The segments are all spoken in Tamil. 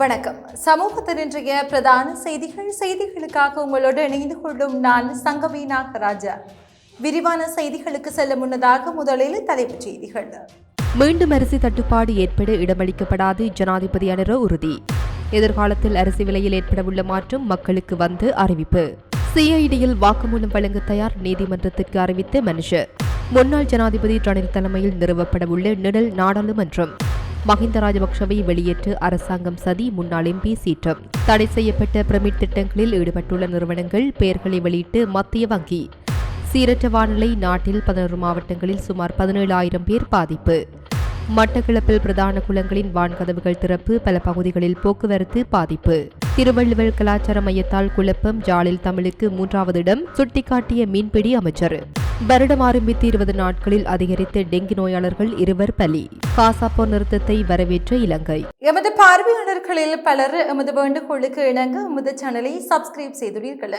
வணக்கம். சமூகத்தின் இன்றைய பிரதான செய்திகள் செய்திகளுக்காக உங்களோடு இணைந்து கொள்ளும் நான் சங்கவி நாகராஜா. விரிவான செய்திகளுக்கு செல்ல முன்னதாக முதலில் தலைப்புச் செய்திகள். மீண்டும் அரிசி தட்டுப்பாடு ஏற்பட இடமளிக்கப்படாது ஜனாதிபதி அனுர உறுதி. எதிர்காலத்தில் அரிசி விலையில் ஏற்படவுள்ள மாற்றம் மக்களுக்கு வந்து அறிவிப்பு. சிஐடியில் வாக்குமூலம் வழங்க தயார் நீதிமன்றத்திற்கு அறிவித்த மனுஷர். முன்னாள் ஜனாதிபதி ரணில் தலைமையில் நிறுவப்படவுள்ள நிழல் நாடாளுமன்றம். மஹிந்த ராஜபக்ஷவை வெளியேற்று அரசாங்கம் சதி முன்னாள் எம்பி சீற்றம். தடை செய்யப்பட்ட பிரமிட் திட்டங்களில் ஈடுபட்டுள்ள நிறுவனங்கள் பெயர்களை வெளியிட்டு மத்திய வங்கி. சீரற்ற வானிலை நாட்டில் பதினோரு மாவட்டங்களில் சுமார் பதினேழு ஆயிரம் பேர் பாதிப்பு. மட்டக்களப்பில் பிரதான குளங்களின் வான்கதவுகள் திறப்பு பல பகுதிகளில் போக்குவரத்து பாதிப்பு. திருவள்ளுவர் கலாச்சார மையத்தால் குழப்பம் ஜாலில் தமிழுக்கு மூன்றாவது இடம் சுட்டிக்காட்டிய மீன்பிடி அமைச்சர். வருடம் ஆரம்பித்து இருபது நாட்களில் அதிகரித்த டெங்கு நோயாளர்கள் இருவர் பலி. காசாப்போர் நிறுத்தத்தை வரவேற்ற இலங்கை. எமது பார்வையாளர்களில் பலர் எமது வேண்டுகோளுக்கு இணங்க எமது சேனலை சப்ஸ்கிரைப் செய்துள்ளீர்கள்.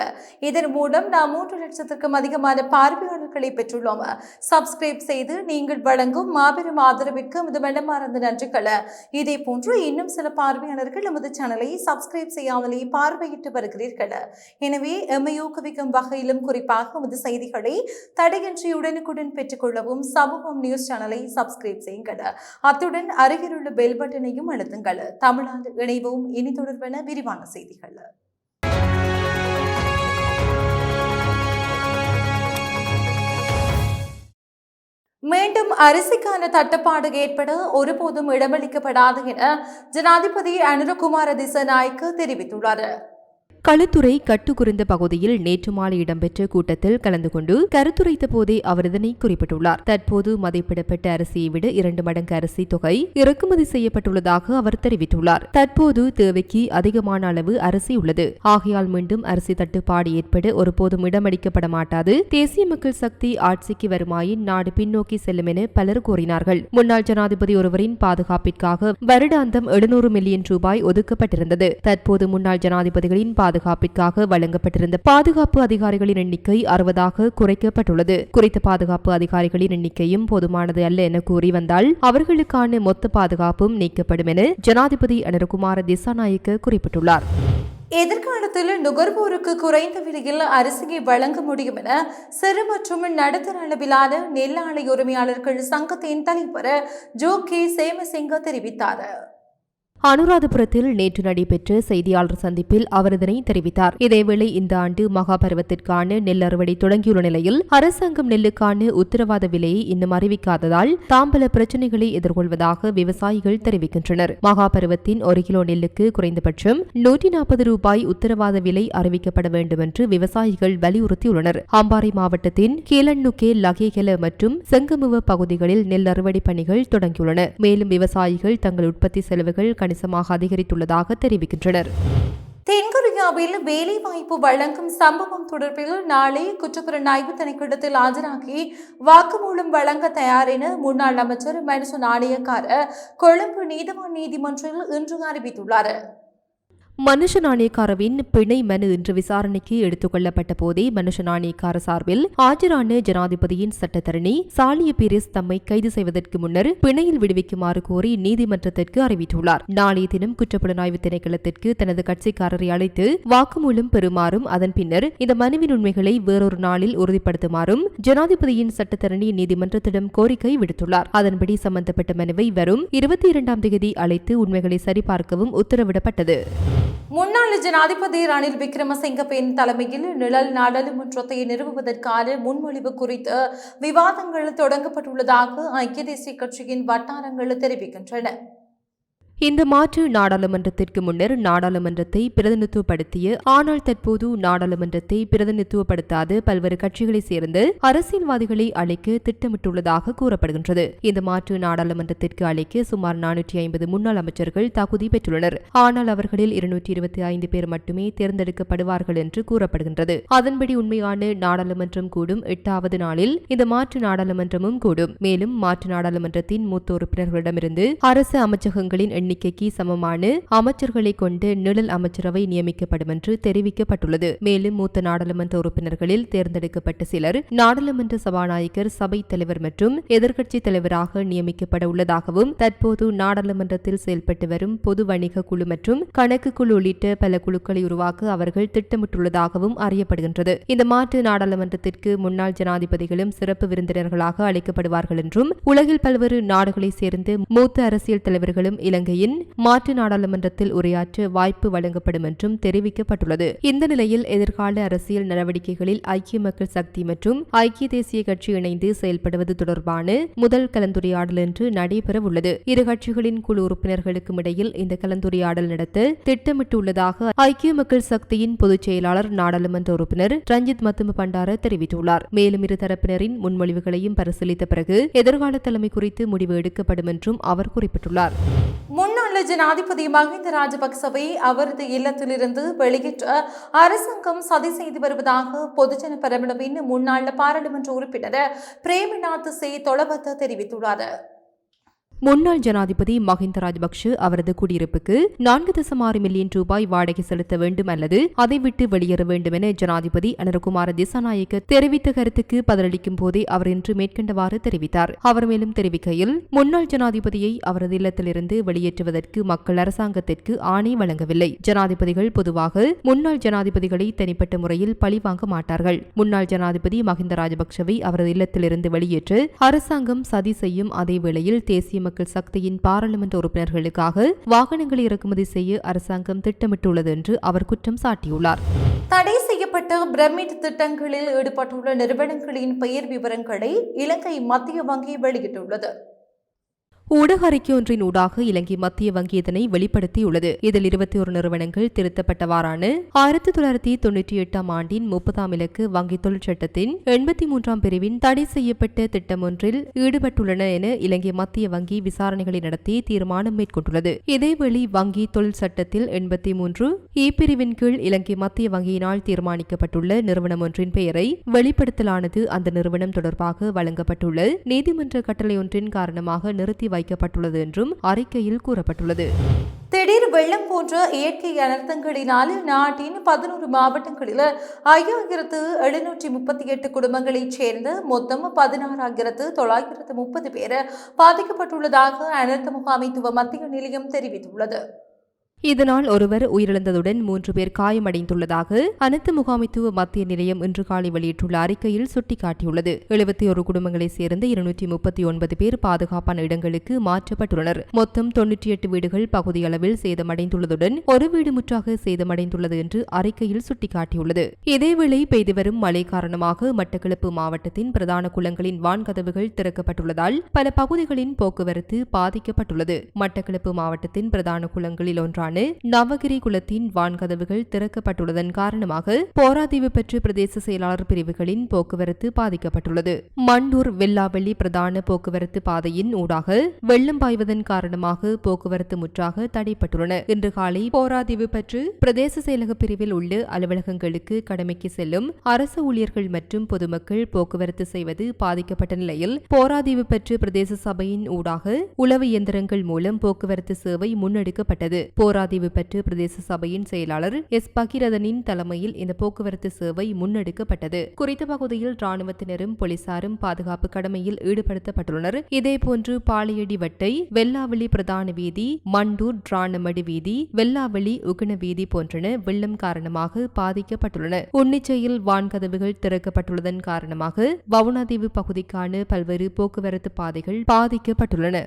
இதன் மூலம் நாம் மூன்று லட்சத்திற்கும் அதிகமான பார்வையாளர்களை பெற்றுள்ளோம். சப்ஸ்கிரைப் செய்து நீங்கள் வழங்கும் மாபெரும் ஆதரவிற்கு எமது மனமார்ந்த நன்றிகள். இதே போன்று இன்னும் சில பார்வையாளர்கள் எமது சேனலை சப்ஸ்கிரைப் செய்யாமலே பார்வையிட்டு வருகிறீர்கள். எனவே எம்மை ஊக்குவிக்கும் வகையிலும் குறிப்பாக எமது செய்திகளை தடையின்றி உடனுக்குடன் பெற்றுக்கொள்ளவும் சமூகம் நியூஸ் சேனலை சப்ஸ்கிரைப் செய்யுங்கள். அத்துடன் அருகிலுள்ள பெல் பட்டனையும் அழுத்துங்கள். தமிழ்நாடு இணைவோம். இனி தொடர்பான விரிவான செய்திகள். மீண்டும் அரிசிக்கான தட்டுப்பாடு ஏற்பட ஒருபோதும் இடமளிக்கப்படாது என ஜனாதிபதி அனுரகுமார திசநாயக்கு தெரிவித்துள்ளார். களுத்துறை கட்டுக்குருந்த பகுதியில் நேற்று மாலை இடம்பெற்ற கூட்டத்தில் கலந்து கொண்டு கருத்துரைத்த போதே அவர் இதனை குறிப்பிட்டுள்ளார். தற்போது மதிப்பிடப்பட்ட அரிசியை விட இரண்டு மடங்கு அரிசி தொகை இறக்குமதி செய்யப்பட்டுள்ளதாக அவர் தெரிவித்துள்ளார். தற்போது தேவைக்கு அதிகமான அளவு அரிசி உள்ளது. ஆகையால் மீண்டும் அரிசி தட்டுப்பாடு ஏற்பட ஒருபோதும் இடமளிக்கப்பட மாட்டாது. தேசிய மக்கள் சக்தி ஆட்சிக்கு வருமாயின் நாடு பின்னோக்கி செல்லும் என பலர் கூறினார்கள். முன்னாள் ஜனாதிபதி ஒருவரின் பாதுகாப்பிற்காக வருடாந்தம் எழுநூறு மில்லியன் ரூபாய் ஒதுக்கப்பட்டிருந்தது. தற்போது முன்னாள் ஜனாதிபதிகளின் பாதுகாப்பிற்காக வழங்கப்பட்டிருந்த பாதுகாப்பு அதிகாரிகளின் எண்ணிக்கை அறுபதாக குறைக்கப்பட்டுள்ளது. குறித்த பாதுகாப்பு அதிகாரிகளின் எண்ணிக்கையும் போதுமானது அல்ல என கூறி வந்தால் அவர்களுக்கான மொத்த பாதுகாப்பும் நீக்கப்படும் என ஜனாதிபதி அனுரகுமார திசாநாயக்க குறிப்பிட்டுள்ளார். எதிர்காலத்தில் நுகர்வோருக்கு குறைந்த விலையில் அரிசியை வழங்க முடியும் என சிறு மற்றும் நடுத்தர அளவிலான நெல் ஆலை உரிமையாளர்கள் சங்கத்தின் தலைவர் ஜோ கே சேமசிங்க தெரிவித்தார். அனுராதபுரத்தில் நேற்று நடைபெற்ற செய்தியாளர் சந்திப்பில் அவர் இதனை தெரிவித்தார். இதேவேளை இந்த ஆண்டு மகாபருவத்திற்கான நெல் அறுவடை தொடங்கியுள்ள நிலையில் அரசாங்கம் நெல்லுக்கான உத்தரவாத விலையை இன்னும் அறிவிக்காததால் தாம் பல பிரச்சினைகளை எதிர்கொள்வதாக விவசாயிகள் தெரிவிக்கின்றனர். மகாபருவத்தின் ஒரு கிலோ நெல்லுக்கு குறைந்தபட்சம் நூற்றி நாற்பது ரூபாய் உத்தரவாத விலை அறிவிக்கப்பட வேண்டும் என்று விவசாயிகள் வலியுறுத்தியுள்ளனர். அம்பாறை மாவட்டத்தின் கீழன்னுக்கே லகேகல மற்றும் செங்கமுவ பகுதிகளில் நெல் அறுவடை பணிகள் தொடங்கியுள்ளன. மேலும் விவசாயிகள் தங்கள் உற்பத்தி செலவுகள் கணிசமாக அதிகரித்துள்ளதாக தெரிவிக்கின்றனர். தென்கொரியாவில் வேலைவாய்ப்பு வழங்கும் சம்பவம் தொடர்பில் நாளை குற்றப்புலனாய்வு திணைக்களத்தில் ஆஜராகி வாக்குமூலம் வழங்க தயார் என முன்னாள் அமைச்சர் மனுச நாணயக்கார கொழும்பு நீதவான் நீதிமன்றில் இன்று அறிவித்துள்ளார். மனுஷ நாணயக்காரவின் பிணை மனு இன்று விசாரணைக்கு எடுத்துக் கொள்ளப்பட்ட போதே மனுஷ நாணயக்கார சார்பில் ஆஜரான ஜனாதிபதியின் சட்டத்தரணி சாலிய பீரிஸ் தம்மை கைது செய்வதற்கு முன்னர் பிணையில் விடுவிக்குமாறு கோரி நீதிமன்றத்திற்கு அறிவித்துள்ளார். நாளைய தினம் குற்றப்புலனாய்வு திணைக்களத்திற்கு தனது கட்சிக்காரரை அழைத்து வாக்குமூலம் பெறுமாறும் அதன் பின்னர் இந்த மனுவின் உண்மைகளை வேறொரு நாளில் உறுதிப்படுத்துமாறும் ஜனாதிபதியின் சட்டத்தரணி நீதிமன்றத்திடம் கோரிக்கை விடுத்துள்ளார். அதன்படி சம்பந்தப்பட்ட மனுவை வரும் இருபத்தி இரண்டாம் தேதி அழைத்து உண்மைகளை சரிபார்க்கவும் உத்தரவிடப்பட்டது. முன்னாள் ஜனாதிபதி ரணில் விக்ரமசிங்கவின் தலைமையில் நிழல் நாடாளுமன்றத்தை நிறுவுவதற்கான முன்மொழிவு குறித்து விவாதங்கள் தொடங்கப்பட்டுள்ளதாக ஐக்கிய தேசிய கட்சியின் வட்டாரங்கள் தெரிவிக்கின்றன. இந்த மாற்று நாடாளுமன்றத்திற்கு முன்னர் நாடாளுமன்றத்தை பிரதிநிதித்துவப்படுத்திய ஆனால் தற்போது நாடாளுமன்றத்தை பிரதிநிதித்துவப்படுத்தாத பல்வேறு கட்சிகளைச் சேர்ந்து அரசியல்வாதிகளை அழைக்க திட்டமிட்டுள்ளதாக கூறப்படுகின்றது. இந்த மாற்று நாடாளுமன்றத்திற்கு அழைக்க சுமார் நானூற்றி ஐம்பது முன்னாள் அமைச்சர்கள் தகுதி பெற்றுள்ளனர். ஆனால் அவர்களில் இருநூற்றி இருபத்தி ஐந்து பேர் மட்டுமே தேர்ந்தெடுக்கப்படுவார்கள் என்று கூறப்படுகின்றது. அதன்படி உண்மையான நாடாளுமன்றம் கூடும். எட்டாவது நாளில் இந்த மாற்று நாடாளுமன்றமும் கூடும். மேலும் மாற்று நாடாளுமன்றத்தின் மூத்த உறுப்பினர்களிடமிருந்து அரசு அமைச்சகங்களின் எண்ணிக்கைக்கு சமமான அமைச்சர்களை கொண்டு நிழல் அமைச்சரவை நியமிக்கப்படும் என்று தெரிவிக்கப்பட்டுள்ளது. மேலும் மூத்த நாடாளுமன்ற உறுப்பினர்களில் தேர்ந்தெடுக்கப்பட்ட சிலர் நாடாளுமன்ற சபாநாயகர் சபை தலைவர் மற்றும் எதிர்க்கட்சி தலைவராக நியமிக்கப்பட உள்ளதாகவும் தற்போது நாடாளுமன்றத்தில் செயல்பட்டு வரும் பொது வணிக குழு மற்றும் கணக்கு குழு உள்ளிட்ட பல குழுக்களை உருவாக்க அவர்கள் திட்டமிட்டுள்ளதாகவும் அறியப்படுகின்றது. இந்த மாற்று நாடாளுமன்றத்திற்கு முன்னாள் ஜனாதிபதிகளும் சிறப்பு விருந்தினர்களாக அழைக்கப்படுவார்கள் என்றும் உலகில் பல்வேறு நாடுகளைச் சேர்ந்து மூத்த அரசியல் தலைவர்களும் இலங்கை இலங்கையின் மாற்று நாடாளுமன்றத்தில் உரையாற்ற வாய்ப்பு வழங்கப்படும் என்றும் தெரிவிக்கப்பட்டுள்ளது. இந்த நிலையில் எதிர்கால அரசியல் நடவடிக்கைகளில் ஐக்கிய மக்கள் சக்தி மற்றும் ஐக்கிய தேசிய கட்சி இணைந்து செயல்படுவது தொடர்பான முதல் கலந்துரையாடல் இன்று நடைபெறவுள்ளது. இரு கட்சிகளின் குழு உறுப்பினர்களுக்கும் இடையில் இந்த கலந்துரையாடல் நடத்த திட்டமிட்டுள்ளதாக ஐக்கிய மக்கள் சக்தியின் பொதுச் செயலாளர் நாடாளுமன்ற உறுப்பினர் ரஞ்சித் மத்தும பண்டார தெரிவித்துள்ளார். மேலும் இரு தரப்பினரின் முன்மொழிவுகளையும் பரிசீலித்த பிறகு எதிர்கால தலைமை குறித்து முடிவு எடுக்கப்படும் என்றும் அவர் குறிப்பிட்டுள்ளார். முன்னாள் ஜனாதிபதி மஹிந்த ராஜபக்சவை அவரது இல்லத்திலிருந்து வெளியேற்ற அரசாங்கம் சதி செய்து வருவதாக பொதுஜன பெரமுனவின் முன்னாள் பாராளுமன்ற உறுப்பினர் பிரேமநாத் சே தொளபத்த தெரிவித்துள்ளார். முன்னாள் ஜனாதிபதி மஹிந்த ராஜபக்ஷ அவரது குடியிருப்புக்கு நான்கு தசம் ஆறு மில்லியன் ரூபாய் வாடகை செலுத்த வேண்டும் அல்லது அதை விட்டு வெளியேற வேண்டும் என ஜனாதிபதி அனுரகுமார திசாநாயக்க தெரிவித்த கருத்துக்கு பதிலளிக்கும் போதே அவர் இன்று மேற்கண்டவாறு தெரிவித்தார். அவர் மேலும் தெரிவிக்கையில் முன்னாள் ஜனாதிபதியை அவரது இல்லத்திலிருந்து வெளியேற்றுவதற்கு மக்கள் அரசாங்கத்திற்கு ஆணை வழங்கவில்லை. ஜனாதிபதிகள் பொதுவாக முன்னாள் ஜனாதிபதிகளை தனிப்பட்ட முறையில் பழிவாங்க மாட்டார்கள். முன்னாள் ஜனாதிபதி மஹிந்த ராஜபக்ஷவை அவரது இல்லத்திலிருந்து வெளியேற்ற அரசாங்கம் சதி செய்யும் அதே வேளையில் தேசிய மக்கள் சக்தியின் பாராளுமன்ற உறுப்பினர்களுக்காக வாகனங்களை இறக்குமதி செய்ய அரசாங்கம் திட்டமிட்டுள்ளது என்று அவர் குற்றம் சாட்டியுள்ளார். தடை செய்யப்பட்ட பிரமிட் திட்டங்களில் ஈடுபட்டுள்ள நிறுவனங்களின் பெயர் விவரங்களை இலங்கை மத்திய வங்கி வெளியிட்டுள்ளது. ஊடக அறிக்கை ஒன்றின் ஊடாக இலங்கை மத்திய வங்கி இதனை வெளிப்படுத்தியுள்ளது. இதில் இருபத்தி ஒரு நிறுவனங்கள் திருத்தப்பட்டவாறான ஆயிரத்தி தொள்ளாயிரத்தி தொன்னூற்றி எட்டாம் ஆண்டின் முப்பதாம் இலக்கு வங்கி தொழிற்சட்டத்தின் எண்பத்தி மூன்றாம் பிரிவின் தடை செய்யப்பட்ட திட்டம் ஒன்றில் ஈடுபட்டுள்ளன என இலங்கை மத்திய வங்கி விசாரணைகளை நடத்தி தீர்மானம் மேற்கொண்டுள்ளது. இதேவேளை வங்கி தொழில் சட்டத்தில் எண்பத்தி மூன்று இ பிரிவின் கீழ் இலங்கை மத்திய வங்கியினால் தீர்மானிக்கப்பட்டுள்ள நிறுவனம் ஒன்றின் பெயரை வெளிப்படுத்தலானது அந்த நிறுவனம் தொடர்பாக வழங்கப்பட்டுள்ள நீதிமன்ற கட்டளை ஒன்றின் காரணமாக நிறுத்தி வைக்கப்பட்டுள்ளது என்றும் அறிக்கையில் கூறப்பட்டுள்ளது. திடீர் வெள்ளம் போன்ற இயற்கை அனர்த்தங்களினால் நாட்டின் பதினோரு மாவட்டங்களில் ஐயாயிரத்து எழுநூற்றி முப்பத்தி எட்டு குடும்பங்களைச் சேர்ந்த மொத்தம் பதினாறாயிரத்து தொள்ளாயிரத்து முப்பது பேர் பாதிக்கப்பட்டுள்ளதாக அனர்த்த முகாமைத்துவ மத்திய நிலையம் தெரிவித்துள்ளது. இதனால் ஒருவர் உயிரிழந்ததுடன் மூன்று பேர் காயமடைந்துள்ளதாக அனைத்து முகாமைத்துவ மத்திய நிலையம் இன்று காலை வெளியிட்டுள்ள அறிக்கையில் சுட்டிக்காட்டியுள்ளது. எழுபத்தி ஒரு குடும்பங்களைச் சேர்ந்த இருநூற்றி முப்பத்தி ஒன்பது பேர் பாதுகாப்பான இடங்களுக்கு மாற்றப்பட்டுள்ளனர். மொத்தம் தொன்னூற்றி எட்டு வீடுகள் பகுதியளவில் சேதமடைந்துள்ளதுடன் ஒரு வீடு முற்றாக சேதமடைந்துள்ளது என்று அறிக்கையில் சுட்டிக்காட்டியுள்ளது. இதேவேளை பெய்து வரும் மழை காரணமாக மட்டக்களப்பு மாவட்டத்தின் பிரதான குளங்களின் வான்கதவுகள் திறக்கப்பட்டுள்ளதால் பல பகுதிகளின் போக்குவரத்து பாதிக்கப்பட்டுள்ளது. மட்டக்களப்பு மாவட்டத்தின் பிரதான குளங்களில் ஒன்றான நவகிரி குளத்தின் வான்கதவுகள் திறக்கப்பட்டுள்ளதன் காரணமாக போராதீவு பெற்று பிரதேச செயலாளர் பிரிவுகளின் போக்குவரத்து பாதிக்கப்பட்டுள்ளது. மண்டூர் வெல்லாவெள்ளி பிரதான போக்குவரத்து பாதையின் ஊடாக வெள்ளம் பாய்வதன் காரணமாக போக்குவரத்து முற்றாக தடைப்பட்டுள்ளன. இன்று காலை போராதீவு பற்று பிரதேச செயலக பிரிவில் உள்ள அலுவலகங்களுக்கு கடமைக்கு செல்லும் அரசு ஊழியர்கள் மற்றும் பொதுமக்கள் போக்குவரத்து செய்வது பாதிக்கப்பட்ட நிலையில் போராதீவு பெற்று பிரதேச சபையின் ஊடாக உளவு இயந்திரங்கள் மூலம் போக்குவரத்து சேவை முன்னெடுக்கப்பட்டது. போரா போராதீவு பெற்று பிரதேச சபையின் செயலாளர் எஸ். பகிரதனின் தலைமையில் இந்த போக்குவரத்து சேவை முன்னெடுக்கப்பட்டது. குறித்த பகுதியில் ராணுவத்தினரும் போலீசாரும் பாதுகாப்பு கடமையில் ஈடுபடுத்தப்பட்டுள்ளனர். இதேபோன்று பாளையடி வட்டை வெள்ளாவளி பிரதான வீதி மண்டூர் டிரானமடி வீதி வெள்ளாவளி உகுண வீதி போன்றன வெள்ளம் காரணமாக பாதிக்கப்பட்டுள்ளன. உன்னிச்சையில் வான்கதவுகள் திறக்கப்பட்டுள்ளதன் காரணமாக வவுனாதீவு பகுதிக்கான பல்வேறு போக்குவரத்து பாதைகள் பாதிக்கப்பட்டுள்ளன.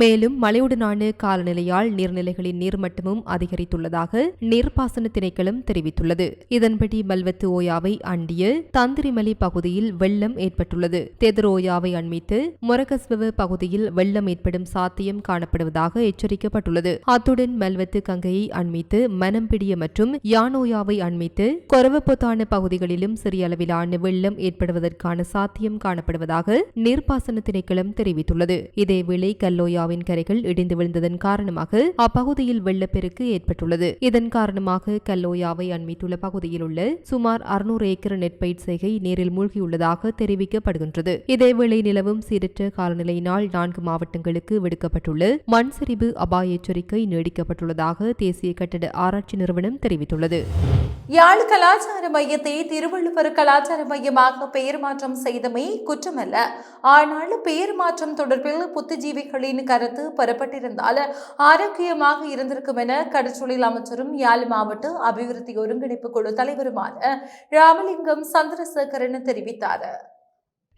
மேலும் மழையுடனான காலநிலையால் நீர்நிலைகளின் நீர்மட்டமும் அதிகரித்துள்ளதாக நீர்ப்பாசன திணைக்களம் தெரிவித்துள்ளது. இதன்படி மல்வத்து ஓயாவை அண்டிய தந்திரிமலை பகுதியில் வெள்ளம் ஏற்பட்டுள்ளது. தெதர் ஓயாவை அண்மித்து முரகஸ்வவ பகுதியில் வெள்ளம் ஏற்படும் சாத்தியம் காணப்படுவதாக எச்சரிக்கப்பட்டுள்ளது. அத்துடன் மல்வத்து கங்கையை அண்மித்து மனம்பிடிய மற்றும் யானோயாவை அண்மித்து கொரவப்பொத்தான பகுதிகளிலும் சிறிய அளவிலான வெள்ளம் ஏற்படுவதற்கான சாத்தியம் காணப்படுவதாக நீர்ப்பாசன திணைக்களம் தெரிவித்துள்ளது. இதேவேளை கல்லோயா ஆஸ்திரேலியாவின் கரைகள் இடிந்து விழுந்ததன் காரணமாக அப்பகுதியில் வெள்ளப்பெருக்கு ஏற்பட்டுள்ளது. இதன் காரணமாக கல்லோயாவை அண்மித்துள்ள பகுதியில் உள்ள சுமார் அறுநூறு ஏக்கர் நெற்பயிர் செய்கை நீரில் மூழ்கியுள்ளதாக தெரிவிக்கப்படுகின்றது. இதேவேளை நிலவும் சீரற்ற காலநிலையினால் நான்கு மாவட்டங்களுக்கு விடுக்கப்பட்டுள்ள மண் சரிவு அபாய எச்சரிக்கை நீடிக்கப்பட்டுள்ளதாக தேசிய கட்டட ஆராய்ச்சி நிறுவனம் தெரிவித்துள்ளது. யாழ் கலாச்சார மையத்தை திருவள்ளுவர் கலாச்சார மையமாக பெயர் மாற்றம் செய்தமை குற்றமல்ல. ஆனால் பெயர் மாற்றம் தொடர்பில் புத்திஜீவிகளின் கருத்து பெறப்பட்டிருந்தால் ஆரோக்கியமாக இருந்திருக்கும் என கடற்றொழில் அமைச்சரும் யாழ் மாவட்ட அபிவிருத்தி ஒருங்கிணைப்பு குழு தலைவருமான ராமலிங்கம் சந்திரசேகரன் தெரிவித்தார்.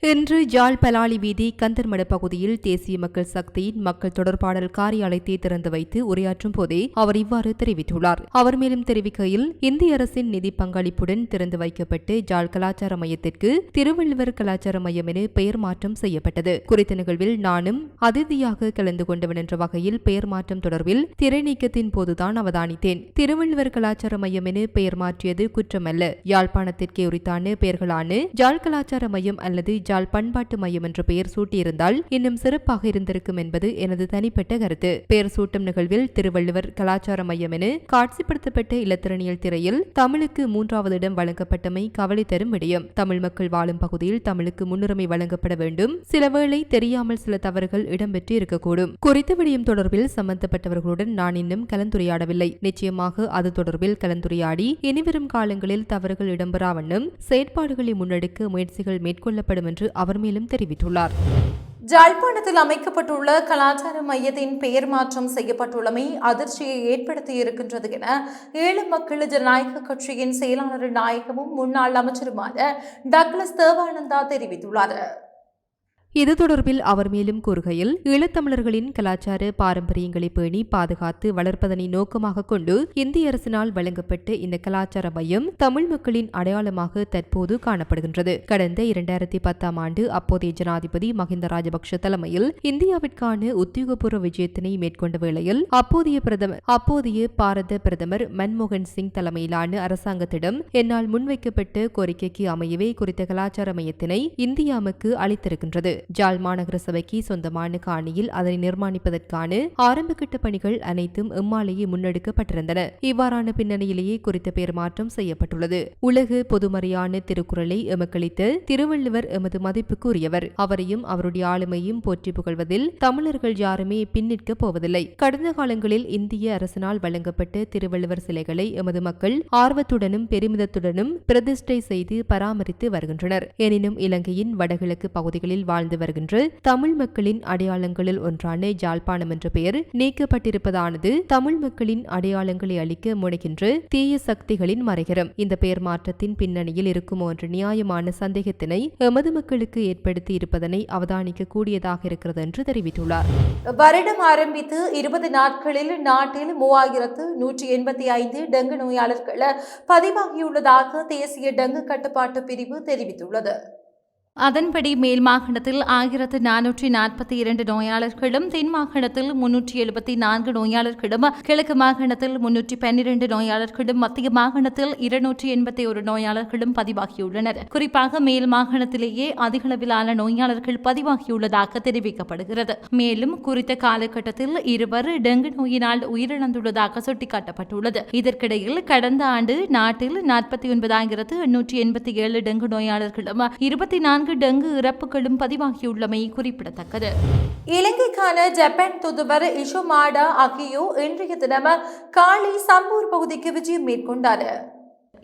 இன்று ஜாழ் பலாலி வீதி கந்தர்மட பகுதியில் தேசிய மக்கள் சக்தியின் மக்கள் தொடர்பாடல் காரியாலயத்தை திறந்து வைத்து உரையாற்றும் போதே அவர் இவ்வாறு தெரிவித்துள்ளார். அவர் மேலும் தெரிவிக்கையில் இந்திய அரசின் நிதி பங்களிப்புடன் திறந்து வைக்கப்பட்டு ஜாழ் கலாச்சார மையத்திற்கு திருவள்ளுவர் கலாச்சார மையம் என பெயர் மாற்றம் செய்யப்பட்டது. குறித்த நிகழ்வில் நானும் அதிதியாக கலந்து கொண்டவன் என்ற வகையில் பெயர் மாற்றம் தொடர்பில் திரைநீக்கத்தின் போதுதான் அவதானித்தேன். திருவள்ளுவர் கலாச்சார மையம் என பெயர் மாற்றியது குற்றமல்ல. யாழ்ப்பாணத்திற்கே உரித்தான பெயர்களான ஜாழ் கலாச்சார மையம் அல்லது ஜாழ் பண்பாட்டு மையம் என்ற பெயர் சூட்டியிருந்தால் இன்னும் சிறப்பாக இருந்திருக்கும் என்பது எனது தனிப்பட்ட கருத்து. பெயர் சூட்டும் நிகழ்வில் திருவள்ளுவர் கலாச்சார மையம் என காட்சிப்படுத்தப்பட்ட இலத்திரனியல் திரையில் தமிழுக்கு மூன்றாவது இடம் வழங்கப்பட்டமை கவலை தரும் விடயம். தமிழ் மக்கள் வாழும் பகுதியில் தமிழுக்கு முன்னுரிமை வழங்கப்பட வேண்டும். சிலவேளை தெரியாமல் சில தவறுகள் இடம்பெற்று இருக்கக்கூடும். குறித்த விடயம் தொடர்பில் சம்பந்தப்பட்டவர்களுடன் நான் இன்னும் கலந்துரையாடவில்லை. நிச்சயமாக அது தொடர்பில் கலந்துரையாடி இனிவரும் காலங்களில் தவறுகள் இடம்பெறாவண்ணம் செயற்பாடுகளை முன்னெடுக்க முயற்சிகள் மேற்கொள்ளப்படும் என்று அவர் மேலும் தெரிவித்துள்ளார். ஜாழ்ப்பாணத்தில் அமைக்கப்பட்டுள்ள கலாச்சார மையத்தின் பெயர் மாற்றம் செய்யப்பட்டுள்ளமை அதிர்ச்சியை ஏற்படுத்தி இருக்கின்றது என ஈழ மக்கள் ஜனநாயக கட்சியின் செயலாளர் நாயகமும் முன்னாள் அமைச்சருமான டக்ளஸ் தேவானந்தா தெரிவித்துள்ளார். இது தொடர்பில் அவர் மேலும் கூறுகையில் ஈழத்தமிழர்களின் கலாச்சார பாரம்பரியங்களை பேணி பாதுகாத்து வளர்ப்பதனை நோக்கமாக கொண்டு இந்திய அரசினால் வழங்கப்பட்ட இந்த கலாச்சார மையம் தமிழ் மக்களின் அடையாளமாக தற்போது காணப்படுகின்றது. கடந்த இரண்டாயிரத்தி பத்தாம் ஆண்டு அப்போதைய ஜனாதிபதி மஹிந்த ராஜபக்ஷ தலைமையில் இந்தியாவிற்கான உத்தியோகபூர்வ விஜயத்தினை மேற்கொண்ட வேளையில் அப்போதைய பிரதமர் அப்போதைய பாரத பிரதமர் மன்மோகன் சிங் தலைமையிலான அரசாங்கத்திடம் என்னால் முன்வைக்கப்பட்ட கோரிக்கைக்கு அமையவே குறித்த கலாச்சார மையத்தினை இந்தியாவுக்கு அளித்திருக்கின்றது. ஜாழ் மாநகர சபைக்கு சொந்தமான காணியில் அதனை நிர்மாணிப்பதற்கான ஆரம்பகட்ட பணிகள் அனைத்தும் இம்மாலேயே முன்னெடுக்கப்பட்டிருந்தன. இவ்வாறான பின்னணியிலேயே குறித்த பெயர் மாற்றம் செய்யப்பட்டுள்ளது. உலகு பொதுமறையான திருக்குறளை எமக்களித்த திருவள்ளுவர் எமது மதிப்புக்குரியவர். அவரையும் அவருடைய ஆளுமையும் போற்றி புகழ்வதில் தமிழர்கள் யாருமே பின்னிற்கப் போவதில்லை. கடந்த காலங்களில் இந்திய அரசினால் வழங்கப்பட்ட திருவள்ளுவர் சிலைகளை எமது மக்கள் ஆர்வத்துடனும் பெருமிதத்துடனும் பிரதிஷ்டை செய்து பராமரித்து வருகின்றனர். எனினும் இலங்கையின் வடகிழக்கு பகுதிகளில் வாழ்ந்த வாழ்ந்து வருகின்ற தமிழ் மக்களின் அடையாளங்களில் ஒன்றான ஜாழ்ப்பாணம் என்ற பெயர் நீக்கப்பட்டிருப்பதானது தமிழ் மக்களின் அடையாளங்களை அளிக்க முனைகின்ற தீய சக்திகளின் மறைகரம். இந்த பெயர் மாற்றத்தின் பின்னணியில் இருக்குமோ என்ற நியாயமான சந்தேகத்தினை எமது மக்களுக்கு ஏற்படுத்தி இருப்பதனை அவதானிக்க கூடியதாக இருக்கிறது என்று தெரிவித்துள்ளார். வருடம் ஆரம்பித்து இருபது நாட்களில் நாட்டில் மூவாயிரத்து நூற்றி எண்பத்தி ஐந்து டெங்கு நோயாளர்கள் பதிவாகியுள்ளதாக தேசிய டெங்கு கட்டுப்பாட்டு பிரிவு தெரிவித்துள்ளது. அதன்படி மேல் மாகாணத்தில் ஆயிரத்து நானூற்றி நாற்பத்தி இரண்டு நோயாளர்களும் தென் மாகாணத்தில் முன்னூற்றி எழுபத்தி நான்கு நோயாளர்களும் கிழக்கு மாகாணத்தில் முன்னூற்றி பன்னிரண்டு நோயாளர்களும் மத்திய மாகாணத்தில் இருநூற்றி எண்பத்தி ஒரு நோயாளர்களும் பதிவாகியுள்ளனர். குறிப்பாக மேல் மாகாணத்திலேயே அதிகளவிலான நோயாளர்கள் பதிவாகியுள்ளதாக தெரிவிக்கப்படுகிறது. மேலும் குறித்த காலகட்டத்தில் இருவர் டெங்கு நோயினால் உயிரிழந்துள்ளதாக சுட்டிக்காட்டப்பட்டுள்ளது. இதற்கிடையில் கடந்த ஆண்டு நாட்டில் நாற்பத்தி ஒன்பதாயிரத்து எண்ணூற்றி எண்பத்தி ஏழு டெங்கு நோயாளர்களும் இருபத்தி நான்கு டெங்கு இறப்புகளும் பதிவாகியுள்ளமை குறிப்பிடத்தக்கது. இலங்கைக்கான ஜப்பான் தூதுவர் இஷோமாடா அகியோ இன்றைய தினம் காலை சம்பூர் பகுதிக்கு விஜயம் மேற்கொண்டார்.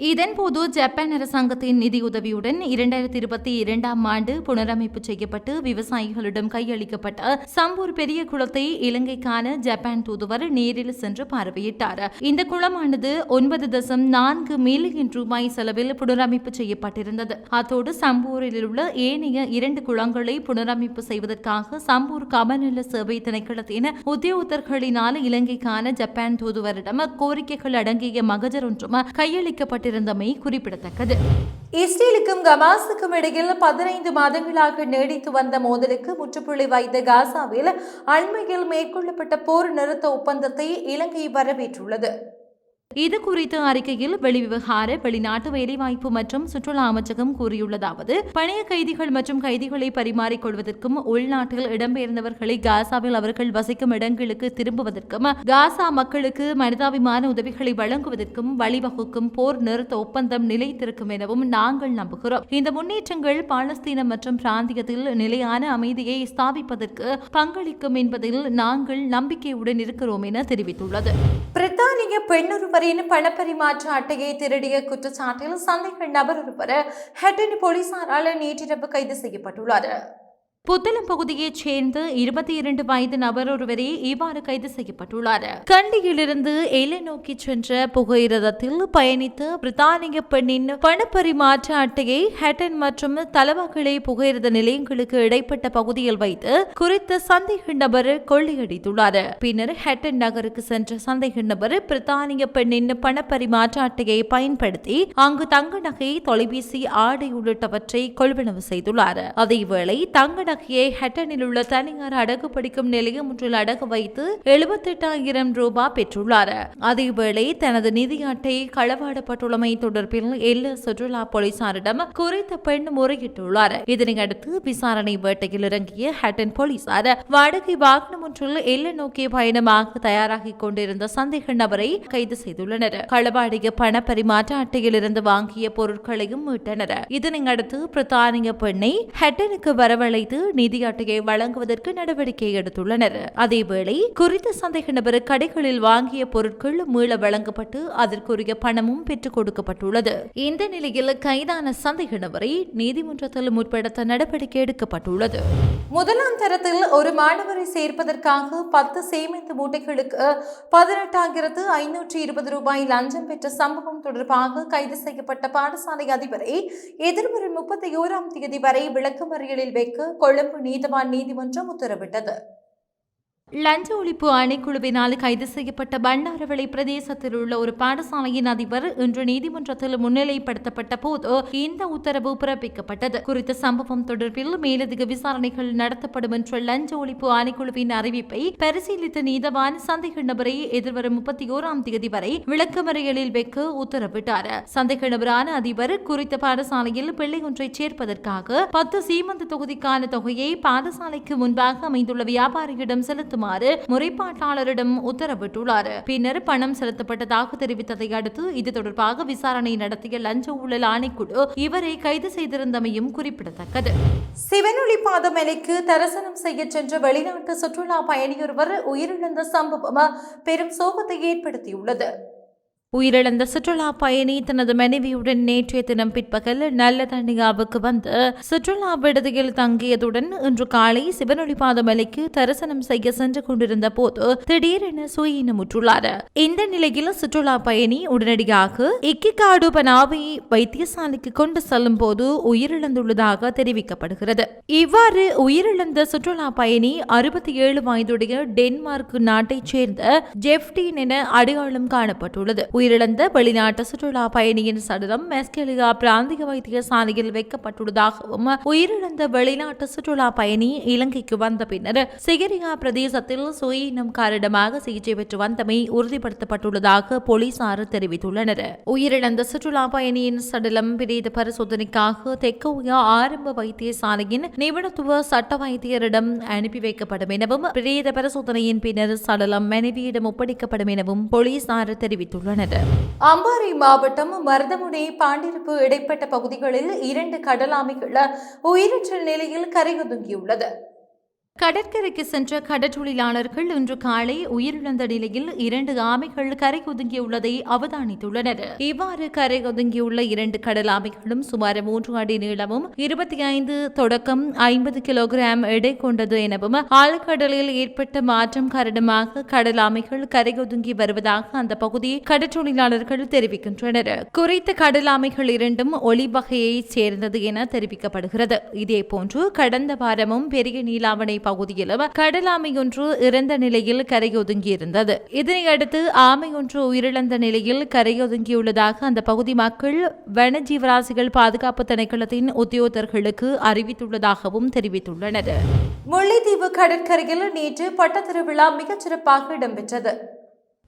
இதன்போது ஜப்பான் அரசாங்கத்தின் நிதியுதவியுடன் இரண்டாயிரத்தி இருபத்தி இரண்டாம் ஆண்டு புனரமைப்பு செய்யப்பட்டு விவசாயிகளிடம் கையளிக்கப்பட்ட சம்பூர் பெரிய குளத்தை இலங்கைக்கான ஜப்பான் தூதுவர் நேரில் சென்று பார்வையிட்டார். இந்த குளமானது ஒன்பது தசம் நான்கு மில்லியன் ரூபாய் செலவில் புனரமைப்பு செய்யப்பட்டிருந்தது. அத்தோடு சம்பூரில் உள்ள ஏனைய இரண்டு குளங்களை புனரமைப்பு செய்வதற்காக சம்பூர் கமநல சேவை திணைக்களத்தின் உத்தியோகத்தர்களினால் இலங்கைக்கான ஜப்பான் தூதுவரிடம் கோரிக்கைகள் அடங்கிய மகஜர் ஒன்றும் கையளிக்கப்பட்டிருந்தமை குறிப்பிடத்தக்கது. இஸ்ரேலுக்கும் கமாஸுக்கும் இடையில் பதினைந்து மாதங்களாக நீடித்து வந்த மோதலுக்கு முற்றுப்புள்ளி வைத்த காசாவில் அண்மையில் மேற்கொள்ளப்பட்ட போர் நிறுத்த ஒப்பந்தத்தை இலங்கை வரவேற்றுள்ளது. இது குறித்த அறிக்கையில் வெளிவிவகார வெளிநாட்டு வேலைவாய்ப்பு மற்றும் சுற்றுலா அமைச்சகம் கூறியுள்ளதாவது பணைய கைதிகள் மற்றும் கைதிகளை பரிமாறிக்கொள்வதற்கும் உள்நாட்டில் இடம்பெயர்ந்தவர்களை காசாவில் அவர்கள் வசிக்கும் இடங்களுக்கு திரும்புவதற்கும் காசா மக்களுக்கு மனிதாபிமான உதவிகளை வழங்குவதற்கும் வழிவகுக்கும் போர் நிறுத்த ஒப்பந்தம் நிலைத்திருக்கும் எனவும் நாங்கள் நம்புகிறோம். இந்த முன்னேற்றங்கள் பாலஸ்தீனம் மற்றும் பிராந்தியத்தில் நிலையான அமைதியை ஸ்தாபிப்பதற்கு பங்களிக்கும் என்பதில் நாங்கள் நம்பிக்கையுடன் இருக்கிறோம் என தெரிவித்துள்ளது. பிரித்தானிய நபரின் பணப்பரிமாற்ற அட்டையை திருடிய குற்றச்சாட்டில் சந்தேக நபர் ஒருவர் ஹெட்டன் போலீசாரால் நேற்றிரவு கைது செய்யப்பட்டுள்ளார். புத்தளம் பகுதியைச் சேர்ந்த இருபத்தி இரண்டு வயது நபர் ஒருவரே இவ்வாறு கைது செய்யப்பட்டுள்ளார். கண்டியிலிருந்து எல்லை நோக்கி சென்ற புகையிரதத்தில் பயணித்த பிரித்தானிய பெண்ணின் பணப்பரிமாற்ற அட்டையை ஹட்டன் மற்றும் தலவாக்கலை புகையிரத நிலையங்களுக்கு இடைப்பட்ட பகுதியில் வைத்து குறித்த சந்தேக நபர் கொள்ளையடித்துள்ளார். பின்னர் ஹட்டன் நகருக்கு சென்ற சந்தேக நபர் பிரித்தானிய பெண்ணின் பணப்பரிமாற்ற அட்டையை பயன்படுத்தி அங்கு தங்க நகை தொலைபேசி ஆடை உள்ளிட்டவற்றை கொள்வனவு செய்துள்ளார். அதேவேளை தங்க நகையை ஹட்டனில் உள்ள தனியார் அடகு படிக்கும் நிலையம் ஒன்றில் அடகு வைத்து எழுபத்தெட்டாயிரம் ரூபாய் பெற்றுள்ளார். அதேவேளை தனது நிதி அட்டை களவாடப்பட்டுள்ளமை தொடர்பில் எல்ல சுற்றுலா போலீசாரிடம் குறித்த பெண் முறையிட்டுள்ளார். இதனையடுத்து விசாரணை வேட்டையில் இறங்கிய ஹட்டன் போலீசார் வாடகை வாகனம் ஒன்றில் எல்லை நோக்கிய பயணமாக தயாராகிக் கொண்டிருந்த சந்தேக நபரை கைது செய்துள்ளனர். களவாடிய பண பரிமாற்ற அட்டையில் இருந்து வாங்கிய பொருட்களையும் மீட்டனர். இதனையடுத்து பிரித்தானிய பெண்ணை ஹட்டனுக்கு வரவழைத்து நிதி அட்டையை வழங்குவதற்கு நடவடிக்கை எடுத்துள்ளனர். அதேவேளை குறித்த சந்தேக நபர் கடைகளில் வாங்கிய பொருட்கள் மீள வழங்கப்பட்டு அதற்குரிய பணமும் பெற்றுக் கொடுக்கப்பட்டுள்ளது. இந்த நிலையில் கைதான சந்தேக நபரை நீதிமன்றத்தில் முற்படுத்த நடவடிக்கை எடுக்கப்பட்டுள்ளது. முதலாம் தரத்தில் ஒரு மாணவரை சேர்ப்பதற்காக பத்து சேமித்து மூட்டைகளுக்கு பதினெட்டாயிரத்து ஐநூற்றி இருபது ரூபாய் லஞ்சம் பெற்ற சம்பவம் தொடர்பாக கைது செய்யப்பட்ட பாடசாலை அதிபரை எதிர்வரும் முப்பத்தி ஓராம் தேதி வரை விளக்கமறியலில் வைக்க கொழும்பு நீதவான் நீதிமன்றம் உத்தரவிட்டது. லஞ்ச ஒழிப்பு ஆணைக்குழுவினால் கைது செய்யப்பட்ட பண்டாரவளை பிரதேசத்தில் உள்ள ஒரு பாடசாலையின் அதிபர் இன்று நீதிமன்றத்தில் முன்னிலைப்படுத்தப்பட்ட போது இந்த உத்தரவு பிறப்பிக்கப்பட்டது. குறித்த சம்பவம் தொடர்பில் மேலதிக விசாரணைகள் நடத்தப்படும் என்ற லஞ்ச ஒழிப்பு ஆணைக்குழுவின் அறிவிப்பை பரிசீலித்த நீதவான் சந்தேக நபரை எதிர்வரும் முப்பத்தி ஓராம் தேதி வரை விளக்கமறியலில் வைக்க உத்தரவிட்டார். சந்தேக நபரான அதிபர் குறித்த பாடசாலையில் பிள்ளை ஒன்றை சேர்ப்பதற்காக பத்து சீமந்த தொகுதிக்கான தொகையை பாடசாலைக்கு முன்பாக அமைந்துள்ள வியாபாரியிடம் செலுத்துமாறு முறைப்பாட்டாளரிடம் உத்தரவிட்டுள்ளார். பின்னர் பணம் செலுத்தப்பட்டதாக தெரிவித்ததை அடுத்து இது தொடர்பாக விசாரணை நடத்திய லஞ்ச ஊழல் ஆணைக்குழு இவரை கைது செய்திருந்தமையும் குறிப்பிடத்தக்கது. சிவனொளி பாதமலைக்கு தரிசனம் செய்ய சென்ற வெளிநாட்டு சுற்றுலா பயணியொருவர் உயிரிழந்த சம்பவம் பெரும் சோகத்தை ஏற்படுத்தியுள்ளது. உயிரிழந்த சுற்றுலா பயணி தனது மனைவியுடன் நேற்றைய தினம் பிற்பகல் நல்ல தண்ணியாவுக்கு வந்து சுற்றுலா விடுதியில் தங்கியதுடன் இன்று காலை சிவனொளிபாத மலைக்கு தரிசனம் செய்ய சென்று கொண்டிருந்த போது திடீரென சுயினமுற்றுள்ளார் இந்த நிலையில் சுற்றுலா பயணி உடனடியாக இக்கிகாடு பனாவை வைத்தியசாலைக்கு கொண்டு செல்லும் போது உயிரிழந்துள்ளதாக தெரிவிக்கப்படுகிறது. இவ்வாறு உயிரிழந்த சுற்றுலா பயணி அறுபத்தி ஏழு வயதுடைய டென்மார்க் நாட்டைச் சேர்ந்த ஜெப்டின் என அடையாளம் காணப்பட்டுள்ளது. உயிரிழந்த வெளிநாட்டு சுற்றுலா பயணியின் சடலம் மெஸ்கெலியா பிராந்திய வைத்தியசாலையில் வைக்கப்பட்டுள்ளதாகவும் உயிரிழந்த வெளிநாட்டு சுற்றுலா பயணி இலங்கைக்கு வந்த பின்னர் சிகிரியா பிரதேசத்தில் சுயினம் காரணமாக சிகிச்சை பெற்று வந்தமை உறுதிப்படுத்தப்பட்டுள்ளதாக போலீசார் தெரிவித்துள்ளனர். உயிரிழந்த சுற்றுலா பயணியின் சடலம் பிரேத பரிசோதனைக்காக தெக்கோயா ஆரம்ப வைத்தியசாலையின் நிபுணத்துவ சட்ட வைத்தியரிடம் அனுப்பி வைக்கப்படும் எனவும் பிரேத பரிசோதனையின் பின்னர் சடலம் மனைவியிடம் ஒப்படைக்கப்படும் எனவும் போலீசார் தெரிவித்துள்ளனர். அம்பாறை மாவட்டம் மருதமுனை பாண்டிருப்பு இடைப்பட்ட பகுதிகளில் இரண்டு கடலாமைகள் உயிரற்ற நிலையில் கரையொதுங்கியுள்ளது. கடற்கரைக்கு சென்ற கடற்றொழிலாளர்கள் இன்று காலை உயிரிழந்த நிலையில் இரண்டு ஆமைகள் கரை ஒதுங்கியுள்ளதை அவதானித்துள்ளனர். இவ்வாறு கரை ஒதுங்கியுள்ள இரண்டு கடல் ஆமைகளும் சுமார் மூன்று அடி நீளமும் இருபத்தி ஐந்து தொடக்கம் ஐம்பது கிலோகிராம் எடை கொண்டது எனவும் ஆழ்கடலில் ஏற்பட்ட மாற்றம் காரணமாக கடல் ஆமைகள் கரை ஒதுங்கி வருவதாக அந்த பகுதி கடற்றொழிலாளர்கள் தெரிவிக்கின்றனர். குறித்த கடல் ஆமைகள் இரண்டும் ஒளி வகையைச் சேர்ந்தது என தெரிவிக்கப்படுகிறது. இதேபோன்று கடந்த வாரமும் பெரிய நீலாவணை பகுதியிலும் கடலாமை ஒன்று இறந்த நிலையில் கரையொதுங்கியிருந்தது. இதனையடுத்து ஆமை ஒன்று உயிரிழந்த நிலையில் கரையொதுங்கியுள்ளதாக அந்த பகுதி மக்கள் வனஜீவராசிகள் பாதுகாப்பு திணைக்களத்தின் உத்தியோகர்களுக்கு அறிவித்துள்ளதாகவும் தெரிவித்துள்ளனர். முல்லைத்தீவு கடற்கரையில் நேற்று பட்டத்திருவிழா மிகச் சிறப்பாக இடம்பெற்றது.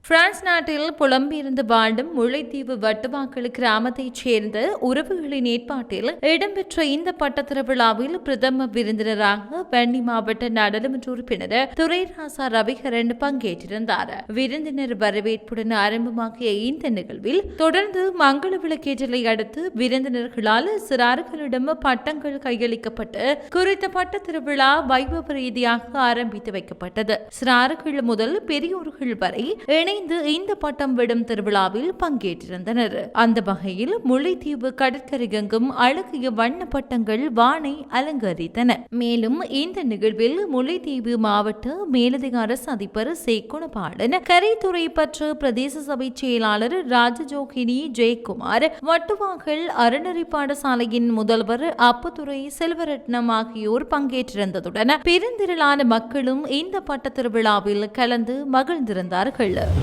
பிரான்ஸ் நாட்டில் புலம்பியிருந்து வாழும் முல்லைத்தீவு வட்டுவாக்கல் கிராமத்தைச் சேர்ந்த உறவுகளின் ஏற்பாட்டில் இடம்பெற்ற இந்த பட்டத்திருவிழாவில் பிரதம விருந்தினராக வன்னி மாவட்ட நாடாளுமன்ற உறுப்பினர் துரைராசா ரவிகரன் பங்கேற்றிருந்தார். விருந்தினர் வரவேற்புடன் ஆரம்பமாகிய இந்த நிகழ்வில் தொடர்ந்து மங்கள விளக்கேற்றலை அடுத்து விருந்தினர்களால் சிறார்களிடம் பட்டங்கள் கையளிக்கப்பட்டு குறித்த பட்டத்திருவிழா வைபவ ரீதியாக ஆரம்பித்து வைக்கப்பட்டது. சிறார்கள் முதல் பெரியோர்கள் வரை இணைந்து இந்த பட்டம் விடும் திருவிழாவில் பங்கேற்றிருந்தனர். அந்த வகையில் முல்லைத்தீவு கடற்கரையெங்கும் அழகிய வண்ண பட்டங்கள் வானை அலங்கரித்தன. மேலும் இந்த நிகழ்வில் முல்லைத்தீவு மாவட்ட மேலதிகார சதிப்பர் அதிபர் சே. குணபாலன் கரைத்துறை பற்று பிரதேச சபை செயலாளர் ராஜஜோகினி ஜெயக்குமார் வட்டுவாகல் அறநெறி பாடசாலையின் முதல்வர் அப்புத்துறை செல்வரட்னம் ஆகியோர் பங்கேற்றிருந்ததுடன் பெருந்திரளான மக்களும் இந்த பட்ட திருவிழாவில் கலந்து மகிழ்ந்திருந்தார்கள்.